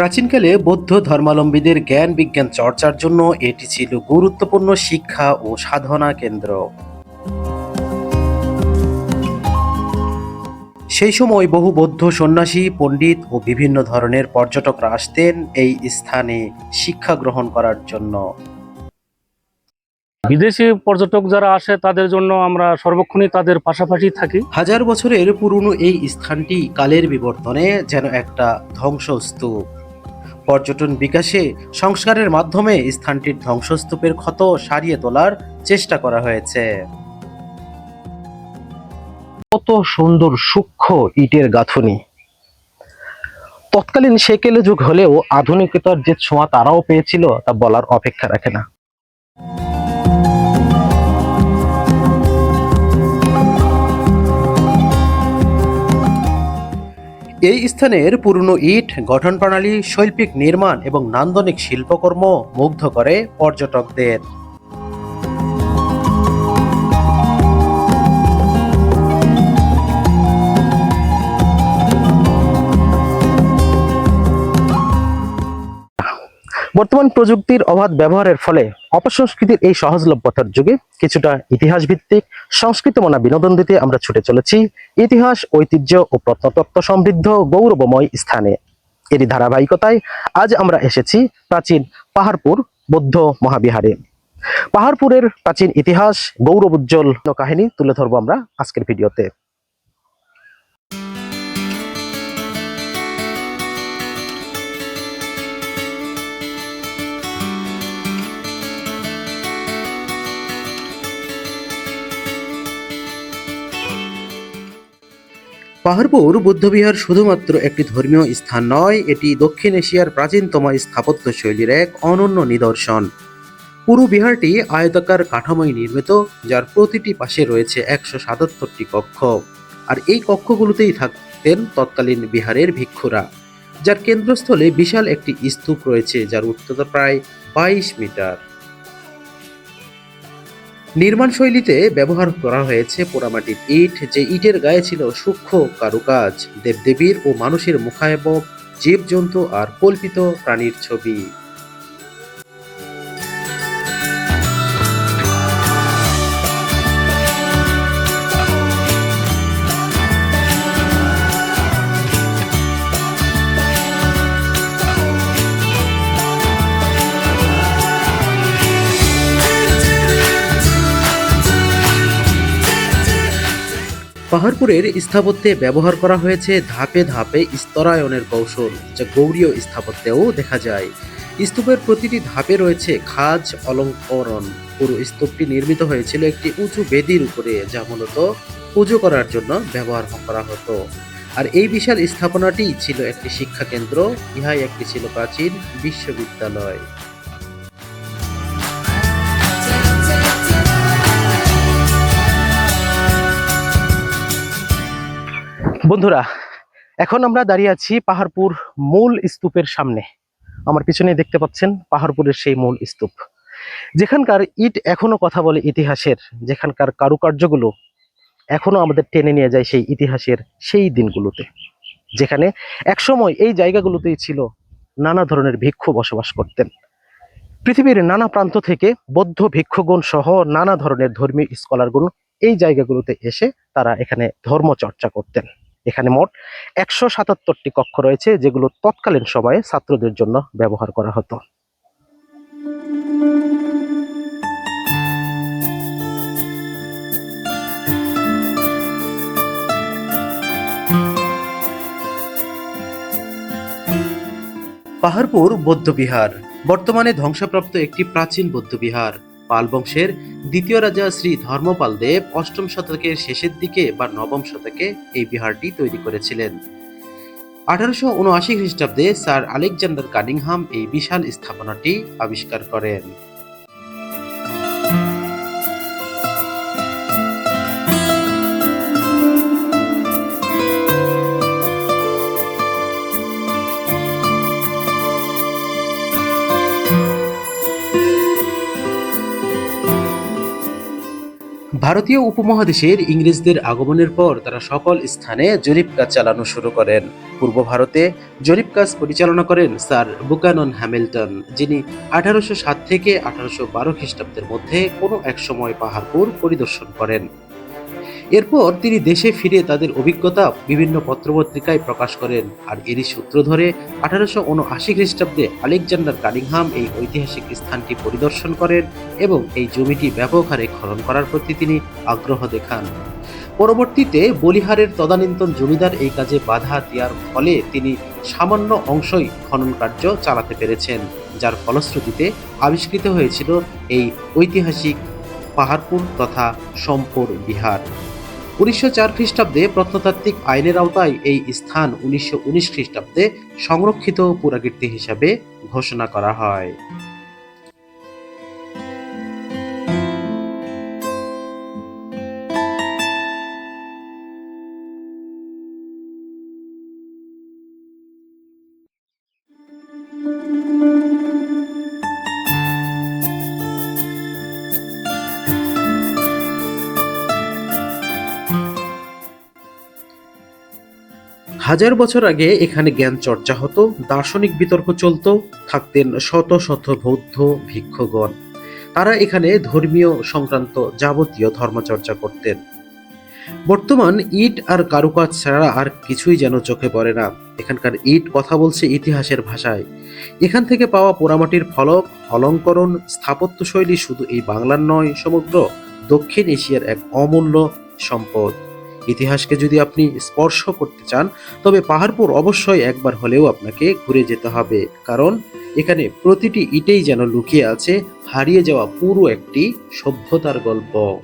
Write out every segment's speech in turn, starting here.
প্রাচীনকালে বৌদ্ধ ধর্মাবলম্বীদের জ্ঞান বিজ্ঞান চর্চার জন্য এটি ছিল গুরুত্বপূর্ণ শিক্ষা ও সাধনা কেন্দ্র। সেই সময় বহু বৌদ্ধ সন্ন্যাসী পণ্ডিত ও বিভিন্ন ধরনের পর্যটকরা আসতেন এই স্থানে শিক্ষা গ্রহণ করার জন্য। বিদেশি পর্যটক যারা আসে তাদের জন্য আমরা সর্বক্ষণই তাদের পাশাপাশি থাকি। হাজার বছরের পুরনো এই স্থানটি কালের বিবর্তনে যেন একটা ধ্বংসস্তূপ। পর্যটন বিকাশে সংস্কারের মাধ্যমে স্থানটির ধ্বংসস্তূপের ক্ষত সারিয়ে তোলার চেষ্টা করা হয়েছে। কত সুন্দর সূক্ষ্ম ইটের গাঁথনি। তৎকালীন সেকেলে যুগ হলেও আধুনিকতার যে ছোঁয়া তারাও পেয়েছিল, তা বলার অপেক্ষা রাখে না। এই স্থানের পুরনো ইট গঠন প্রণালী শৈল্পিক নির্মাণ এবং নান্দনিক শিল্পকর্ম মুগ্ধ করে পর্যটকদের। বর্তমান প্রযুক্তির অবাধ ব্যবহারের ফলে অপসংস্কৃতির এই সহজলভ্যতার যুগে কিছুটা ইতিহাস ভিত্তিক সংস্কৃতমনা বিনোদন দিতে আমরা ছুটে চলেছি। ইতিহাস, ঐতিহ্য ও প্রত্নতত্ত্ব সমৃদ্ধ গৌরবময় স্থানে। এরই ধারাবাহিকতায় আজ আমরা এসেছি প্রাচীন পাহাড়পুর বৌদ্ধ মহাবিহারে। পাহাড়পুরের প্রাচীন ইতিহাস, গৌরব উজ্জ্বল কাহিনী তুলে ধরবো আমরা আজকের ভিডিওতে। পাহাড়পুর বুদ্ধবিহার শুধুমাত্র একটি ধর্মীয় স্থান নয়, এটি দক্ষিণ এশিয়ার প্রাচীনতম স্থাপত্য শৈলীর এক অনন্য নিদর্শন। পুরো বিহারটি আয়তাকার কাঠামোয় নির্মিত, যার প্রতিটি পাশে রয়েছে একশো সাতাত্তরটি কক্ষ। আর এই কক্ষগুলোতেই থাকতেন তৎকালীন বিহারের ভিক্ষুরা, যার কেন্দ্রস্থলে বিশাল একটি স্তূপ রয়েছে, যার উচ্চতা প্রায় বাইশ মিটার। নির্মাণ শৈলীতে ব্যবহার করা হয়েছে পোড়ামাটির ইট, যে ইটের গায়ে ছিল সূক্ষ্ম কারুকাজ, দেবদেবীর ও মানুষের মুখায়বক জীবজন্তু আর কল্পিত প্রাণীর ছবি। পাহাড়পুরের স্থাপত্যে ব্যবহার করা হয়েছে ধাপে ধাপে স্তরায়নের কৌশল, যা গৌরীয় স্থাপত্যেও দেখা যায়। স্তূপের প্রতিটি ধাপে রয়েছে খাজ, অলঙ্করণ। পুরো স্তূপটি নির্মিত হয়েছিল একটি উঁচু বেদির উপরে, যা মূলত পুজো করার জন্য ব্যবহার করা হতো। আর এই বিশাল স্থাপনাটি ছিল একটি শিক্ষা কেন্দ্র ইহাই একটি ছিল প্রাচীন বিশ্ববিদ্যালয়। বন্ধুরা, এখন আমরা দাঁড়িয়ে আছি পাহাড়পুর মূল স্তূপের সামনে। আমার পিছনে দেখতে পাচ্ছেন পাহাড়পুরের সেই মূল স্তূপ। যেখানকার ইট এখনও কথা বলে ইতিহাসের, যেখানকার কারুকার্যগুলো এখনও আমাদের টেনে নিয়ে যায় সেই ইতিহাসের সেই দিনগুলোতে। যেখানে একসময় এই জায়গাগুলোতেই ছিল নানা ধরনের ভিক্ষু বসবাস করতেন। পৃথিবীর নানা প্রান্ত থেকে বৌদ্ধ ভিক্ষুগণ সহ নানা ধরনের ধর্মীয় স্কলারগুলো এই জায়গাগুলোতে এসে তারা এখানে ধর্ম চর্চা করতেন। এখানে মোট একশো সাতাত্তরটি কক্ষ রয়েছে, যেগুলো তৎকালীন সময়ে ছাত্রদের জন্য ব্যবহার করা হতো। পাহাড়পুর বৌদ্ধবিহার। বর্তমানে ধ্বংসপ্রাপ্ত একটি প্রাচীন বৌদ্ধবিহার। পাল বংশের দ্বিতীয় রাজা শ্রী ধর্মপাল দেব অষ্টম শতকের শেষের দিকে বা নবম শতকে এই বিহারটি তৈরি করেছিলেন। আঠারোশো উনআশি খ্রিস্টাব্দে স্যার আলেকজান্ডার কানিংহাম এই বিশাল স্থাপনাটি আবিষ্কার করেন। ভারতীয় উপমহাদেশের ইংরেজদের আগমনের পর তারা সকল স্থানে জরিপ কাজ চালানো শুরু করেন। পূর্ব ভারতে জরিপ কাজ পরিচালনা করেন স্যার বুকানন হ্যামিল্টন, যিনি আঠারোশো সাত থেকে আঠারোশো বারো খ্রিস্টাব্দের মধ্যে কোনো এক সময় পাহাড়পুর পরিদর্শন করেন। এরপর তিনি দেশে ফিরে তাদের অভিজ্ঞতা বিভিন্ন পত্রপত্রিকায় প্রকাশ করেন। আর এরই সূত্র ধরে আঠারোশো উনআশি খ্রিস্টাব্দে আলেকজান্ডার কানিংহাম এই ঐতিহাসিক স্থানটি পরিদর্শন করেন এবং এই জমিটি ব্যাপক হারে খনন করার প্রতি তিনি আগ্রহ দেখান। পরবর্তীতে বলিহারের তদানীন্তন জমিদার এই কাজে বাধা দেওয়ার ফলে তিনি সামান্য অংশই খনন কার্য চালাতে পেরেছেন, যার ফলশ্রুতিতে আবিষ্কৃত হয়েছিল এই ঐতিহাসিক পাহাড়পুর তথা সম্পর বিহার। উনিশশো চার খ্রিস্টাব্দে প্রত্নতাত্ত্বিক আইনের আওতায় এই স্থান উনিশশো উনিশ খ্রিস্টাব্দে সংরক্ষিত পুরাকীর্তি হিসাবে ঘোষণা করা হয়। হাজার বছর আগে এখানে জ্ঞান চর্চা হতো, দার্শনিক বিতর্ক চলতো, থাকতেন শত শত বৌদ্ধ ভিক্ষুগণ। তারা এখানে ধর্মীয় সংক্রান্ত যাবতীয় ধর্মচর্চা করতেন। বর্তমান ইট আর কারুকাজ ছাড়া আর কিছুই যেন চোখে পড়ে না। এখানকার ইট কথা বলছে ইতিহাসের ভাষায়। এখান থেকে পাওয়া পোড়ামাটির ফলক, অলঙ্করণ, স্থাপত্যশৈলী শুধু এই বাংলার নয়, সমগ্র দক্ষিণ এশিয়ার এক অমূল্য সম্পদ। ইতিহাসকে যদি আপনি স্পর্শ করতে চান, তবে পাহাড়পুর অবশ্যই একবার হলেও আপনাকে ঘুরে যেতে হবে। কারণ, এখানে প্রতিটি ইটেই যেন লুকিয়ে আছে, হারিয়ে যাওয়া পুরো একটি সভ্যতার গল্প।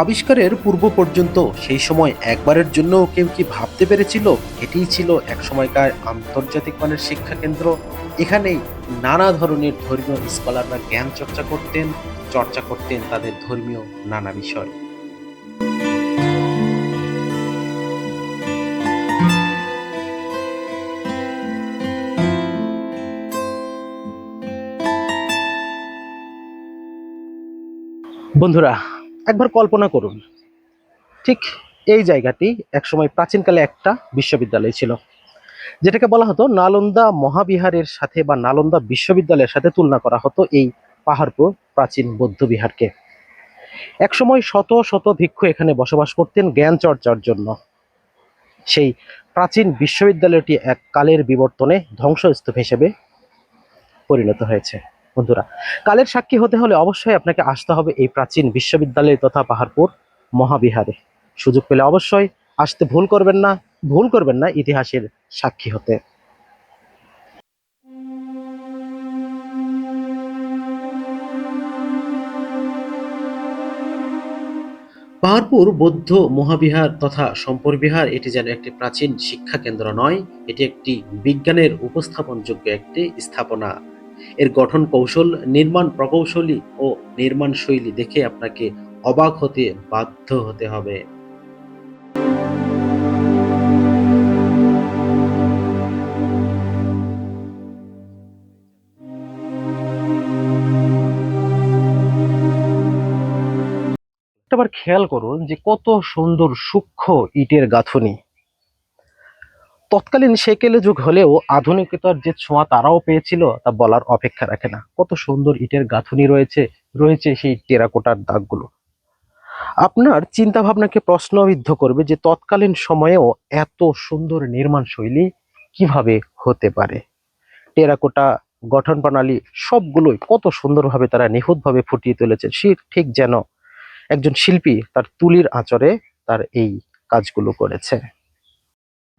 আবিষ্কারের পূর্ব পর্যন্ত সেই সময় একবারের জন্য কেউ কি ভাবতে পেরেছিল? এটিই ছিল এক সময়কার আন্তর্জাতিক মানের শিক্ষা কেন্দ্র এখানেই নানা ধরনের ধর্মীয় স্কলাররা জ্ঞান চর্চা করতেন চর্চা করতেন তাদের ধর্মীয় নানা বিষয়। বন্ধুরা একবার কল্পনা করুন। ঠিক এই জায়গাটি একসময় প্রাচীনকালে একটা বিশ্ববিদ্যালয় ছিল। যেটাকে বলা হতো নালন্দা মহাবিহারের সাথে বা নালন্দা বিশ্ববিদ্যালয়ের সাথে তুলনা করা হতো এই পাহাড়পুর প্রাচীন বৌদ্ধ বিহারকে। একসময় শত শত ভিক্ষু এখানে বসবাস করতেন জ্ঞান চর্চার জন্য। সেই প্রাচীন বিশ্ববিদ্যালয়টি এক কালের বিবর্তনে ধ্বংসস্তূপ হিসেবে পরিণত হয়েছে। বন্ধুরা, কালের সাক্ষী হতে হলে অবশ্যই আপনাকে আসতে হবে এই প্রাচীন বিশ্ববিদ্যালয় তথা পাহাড়পুর মহাবিহারে। সুযোগ পেলে অবশ্যই আসতে ভুল করবেন না, ভুল করবেন না ইতিহাসের সাক্ষী হতে। পাহাড়পুর বৌদ্ধ মহাবিহার তথা সম্পর বিহার, এটি যেন একটি প্রাচীন শিক্ষা কেন্দ্র নয়, এটি একটি বিজ্ঞানের উপস্থাপনযোগ্য একটি স্থাপনা। এর গঠন কৌশল, নির্মাণ প্রকৌশলী ও নির্মাণ শৈলী দেখে আপনাকে অবাক হতে বাধ্য হতে হবে। একটাবার খেয়াল করুন যে কত সুন্দর সূক্ষ্ম ইটের গাঁথনি। তৎকালীন সেকেলে যুগ হলেও আধুনিকতার যে ছোঁয়া তারাও পেয়েছিল, তা বলার অপেক্ষা রাখে না। কত সুন্দর ইটের গাঁথুনি রয়েছে রয়েছে সেই টেরাকোটার দাগগুলো। আপনার চিন্তা ভাবনাকে প্রশ্নবিদ্ধ করবে যে তৎকালীন সময়েও এত সুন্দর নির্মাণ শৈলী কীভাবে হতে পারে? টেরাকোটা, গঠন প্রণালী সবগুলোই কত সুন্দরভাবে তারা নিখুঁতভাবে ফুটিয়ে তুলেছে। সে ঠিক যেন একজন শিল্পী তার তুলির আঁচড়ে তার এই কাজগুলো করেছে।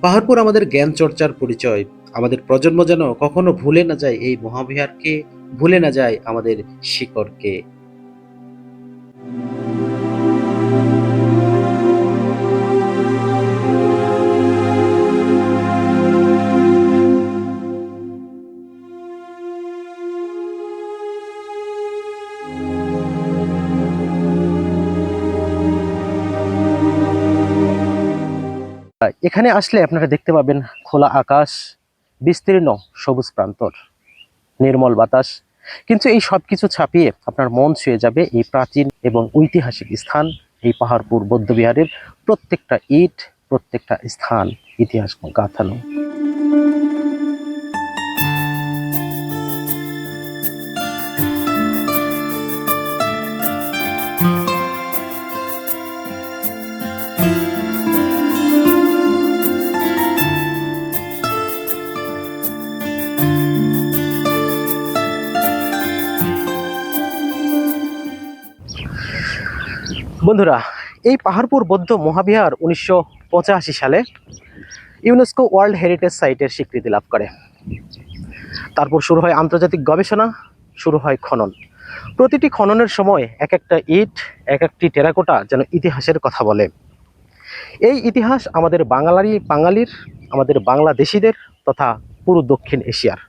পাহাড়পুর আমাদের জ্ঞান চর্চার পরিচয়। আমাদের প্রজন্ম যেন কখনো ভুলে না যায় এই মহাবিহারকে, ভুলে না যায় আমাদের শিকড়কে। এখানে আসলে আপনারা দেখতে পাবেন খোলা আকাশ, বিস্তীর্ণ সবুজ প্রান্তর, নির্মল বাতাস। কিন্তু এই সব কিছু ছাপিয়ে আপনার মন ছুঁয়ে যাবে এই প্রাচীন এবং ঐতিহাসিক স্থান, এই পাহাড়পুর, বৌদ্ধবিহারের প্রত্যেকটা ইট, প্রত্যেকটা স্থান, ইতিহাস গাঁথানো। বন্ধুরা, এই পাহাড়পুর বৌদ্ধ মহাবিহার উনিশশো পঁচাশি সালে ইউনেস্কো ওয়ার্ল্ড হেরিটেজ সাইটের স্বীকৃতি লাভ করে। তারপর শুরু হয় আন্তর্জাতিক গবেষণা, শুরু হয় খনন। প্রতিটি খননের সময় এক একটা ইট, এক একটি টেরাকোটা যেন ইতিহাসের কথা বলে। এই ইতিহাস আমাদের বাঙালি, বাঙালির, আমাদের বাংলাদেশিদের তথা পুরো দক্ষিণ এশিয়ার।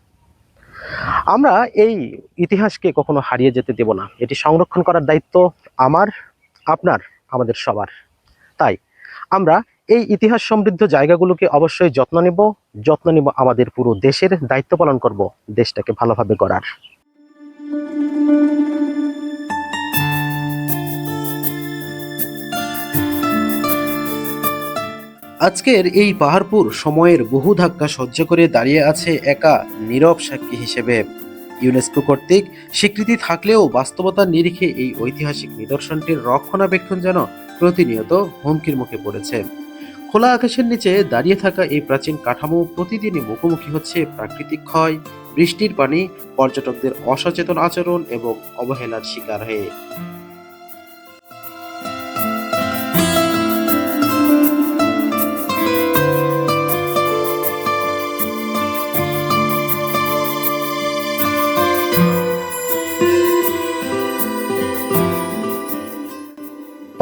আমরা এই ইতিহাসকে কখনো হারিয়ে যেতে দেব না। এটি সংরক্ষণ করার দায়িত্ব আমার আপনার, আমাদের সবার। তাই, আমরা এই ইতিহাস সমৃদ্ধ জায়গাগুলোকে অবশ্যই যত্ন নেব যত্ন নেব আমাদের পুরো দেশের দায়িত্ব পালন করব, দেশটাকে ভালোভাবে গড়ার। আজকের এই পাহাড়পুর সময়ের বহু ধাক্কা সহ্য করে দাঁড়িয়ে আছে একা নীরব সাক্ষী হিসেবে। ইউনেস্কো কর্তৃক স্বীকৃতি থাকলেও বাস্তবতার নিরিখে এই ঐতিহাসিক নিদর্শনটির রক্ষণাবেক্ষণ যেন প্রতিনিয়ত হুমকির মুখে পড়েছে। খোলা আকাশের নিচে দাঁড়িয়ে থাকা এই প্রাচীন কাঠামো প্রতিদিনই মুখোমুখি হচ্ছে প্রাকৃতিক ক্ষয়, বৃষ্টির পানি, পর্যটকদের অসচেতন আচরণ এবং অবহেলার শিকার হয়ে।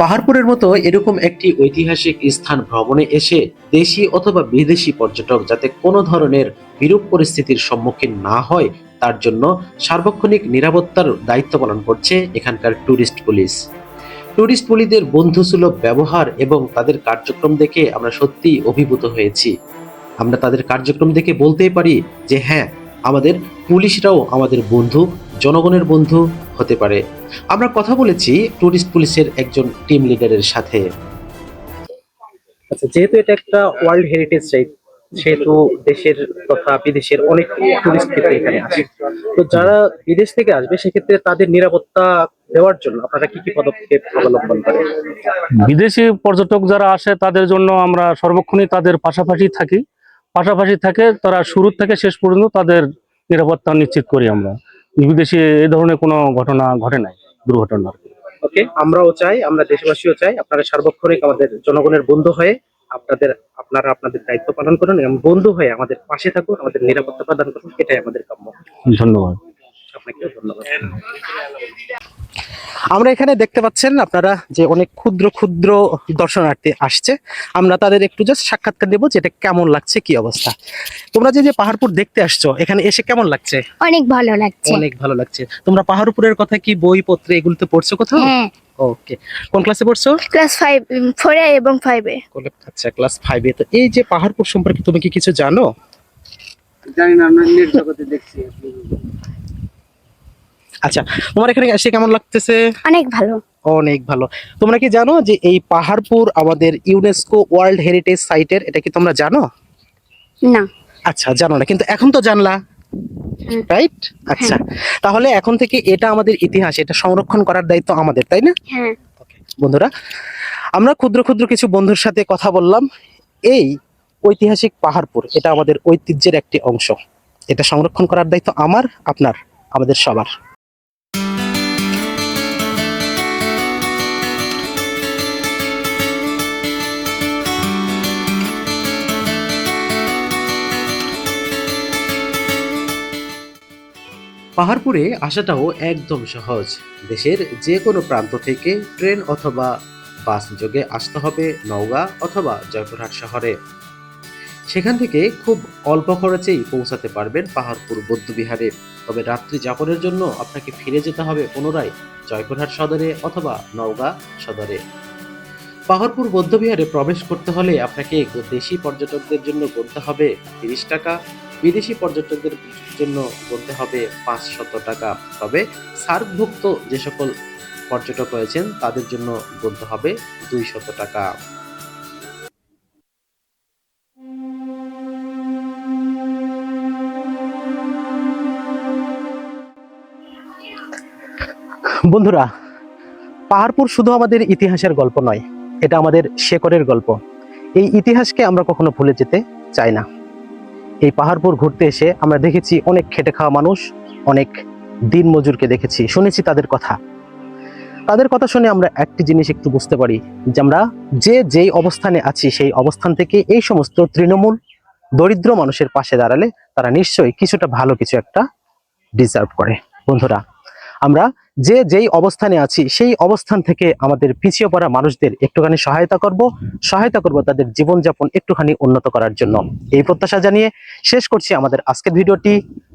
পাহাড়পুরের মতো এরকম একটি ঐতিহাসিক স্থান ভ্রমণে এসে দেশি অথবা বিদেশি পর্যটক যাতে কোনো ধরনের বিরূপ পরিস্থিতির সম্মুখীন না হয়, তার জন্য সার্বক্ষণিক নিরাপত্তার দায়িত্ব পালন করছে এখানকার ট্যুরিস্ট পুলিশ। ট্যুরিস্ট পুলিশদের বন্ধুসুলভ ব্যবহার এবং তাদের কার্যক্রম দেখে আমরা সত্যিই অভিভূত হয়েছি। আমরা তাদের কার্যক্রম দেখে বলতেই পারি যে হ্যাঁ আমাদের পুলিশরাও আমাদের বন্ধু জনগণের বন্ধু হতে পারে। আমরা কথা বলেছি টুরিস্ট পুলিশের একজন টিম লিডারের সাথে। আচ্ছা যেহেতু এটা একটা ওয়ার্ল্ড হেরিটেজ সাইট সেহেতু দেশের তথা বিদেশের অনেক টুরিস্ট ক্ষেত্রে এখানে আসে। তো যারা বিদেশ থেকে আসবে সেক্ষেত্রে তাদের নিরাপত্তা দেওয়ার জন্য আপনারা কি কি পদক্ষেপ অবলম্বন করেন? বিদেশি পর্যটক যারা আসে তাদের জন্য আমরা সর্বক্ষণই তাদের পাশাপাশি থাকি। পাশাপাশি থাকে তারা শুরু থেকে শেষ পর্যন্ত তাদের নিরাপত্তা নিশ্চিত করি আমরা। বিদেশে এ ধরনের কোনো ঘটনা ঘটে নাই দুর্ঘটনা ওকে আমরাও চাই আমরা দেশবাসীও চাই আপনারা সার্বক্ষণিক আমাদের জনগণের বন্ধু হয়ে আপনাদের আপনারা আপনাদের দায়িত্ব পালন করুন এবং বন্ধু হয়ে আমাদের পাশে থাকুন আমাদের নিরাপত্তা প্রদান করুন এটাই আমাদের কাম্য। ধন্যবাদ। আপনাকে ধন্যবাদ। আমরা এখানে দেখতে পাচ্ছেন আপনারা যে অনেক ক্ষুদ্র ক্ষুদ্র দর্শনার্থী আসছে। আমরা তাদের একটু জাস্ট সাক্ষাৎকার দেবো যে এটা কেমন লাগছে কি অবস্থা। তোমরা যে যে পাহাড়পুর দেখতে আসছো এখানে এসে কেমন লাগছে? অনেক ভালো লাগছে। অনেক ভালো লাগছে। তোমরা পাহাড়পুরের কথা কি বই পত্রে এগুলোতে পড়ছো কোথাও? হ্যাঁ। ওকে কোন ক্লাসে পড়ছো? ক্লাস ফাইভ ফোরে এবং ফাইভে আচ্ছা ক্লাস ফাইভে তো এই যে পাহাড়পুর সম্পর্কে তুমি কি কিছু জানো? জানি না আমরা নেট জগতে দেখছি। আচ্ছা তোমার এখানে এসে কেমন লাগতেছে? অনেক ভালো। অনেক ভালো। তোমরা কি জানো যে এই পাহাড়পুর আমাদের ইউনেস্কো ওয়ার্ল্ড হেরিটেজ সাইটের এটা কি তোমরা জানো? না। আচ্ছা জানো না কিন্তু এখন তো জানলা রাইট আচ্ছা তাহলে এখন থেকে এটা আমাদের ইতিহাস এটা সংরক্ষণ করার দায়িত্ব আমাদের তাই না? হ্যাঁ। বন্ধুরা আমরা ক্ষুদ্র ক্ষুদ্র কিছু বন্ধুর সাথে কথা বললাম। এই ঐতিহাসিক পাহাড়পুর এটা আমাদের ঐতিহ্যের একটি অংশ। এটা সংরক্ষণ করার দায়িত্ব আমার আপনার আমাদের সবার। পাহাড়পুরে আসাটাও একদম সহজ। দেশের যে কোনো প্রান্ত থেকে ট্রেন অথবা বাস যোগে আসতে হবে নওগাঁ অথবা জয়পুরহাট শহরে। সেখান থেকে খুব অল্প খরচেই পৌঁছাতে পারবেন পাহাড়পুর বৌদ্ধবিহারে। তবে রাত্রি যাপনের জন্য আপনাকে ফিরে যেতে হবে পুনরায় জয়পুরহাট সদরে অথবা নওগাঁ সদরে। পাহাড়পুর বৌদ্ধবিহারে প্রবেশ করতে হলে আপনাকে দেশি পর্যটকদের জন্য গুনতে হবে তিরিশ টাকা বিদেশি পর্যটকদের জন্য গুনতে হবে পাঁচশত টাকা। তবে সার্কভুক্ত যে সকল পর্যটক রয়েছেন, তাদের জন্য গুনতে হবে দুইশত টাকা। বন্ধুরা, পাহাড়পুর শুধু আমাদের ইতিহাসের গল্প নয়, এটা আমাদের শেকড়ের গল্প। এই ইতিহাসকে আমরা কখনো ভুলে যেতে চাই না। এই পাহাড়পুর ঘুরতে এসে আমরা দেখেছি অনেক খেটে খাওয়া মানুষ, অনেক দিন মজুরকে দেখেছি। শুনেছি তাদের কথা। তাদের কথা শুনে আমরা একটি জিনিস একটু বুঝতে পারি, যে আমরা যে যেই অবস্থানে আছি, সেই অবস্থান থেকে এই সমস্ত তৃণমূল দরিদ্র মানুষের পাশে দাঁড়ালে তারা নিশ্চয়ই কিছুটা ভালো কিছু একটা ডিজার্ভ করে। বন্ধুরা, আমরা যে যেই অবস্থানে আছি, সেই অবস্থান থেকে আমাদের পিছিয়ে পড়া মানুষদের একটুখানি সহায়তা করব সহায়তা করব তাদের জীবনযাপন একটুখানি উন্নত করার জন্য। এই প্রত্যাশা জানিয়ে শেষ করছি আমাদের আজকের ভিডিওটি।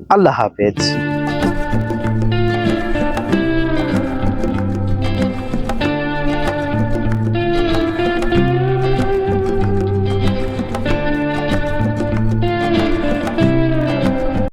আল্লাহ হাফেজ।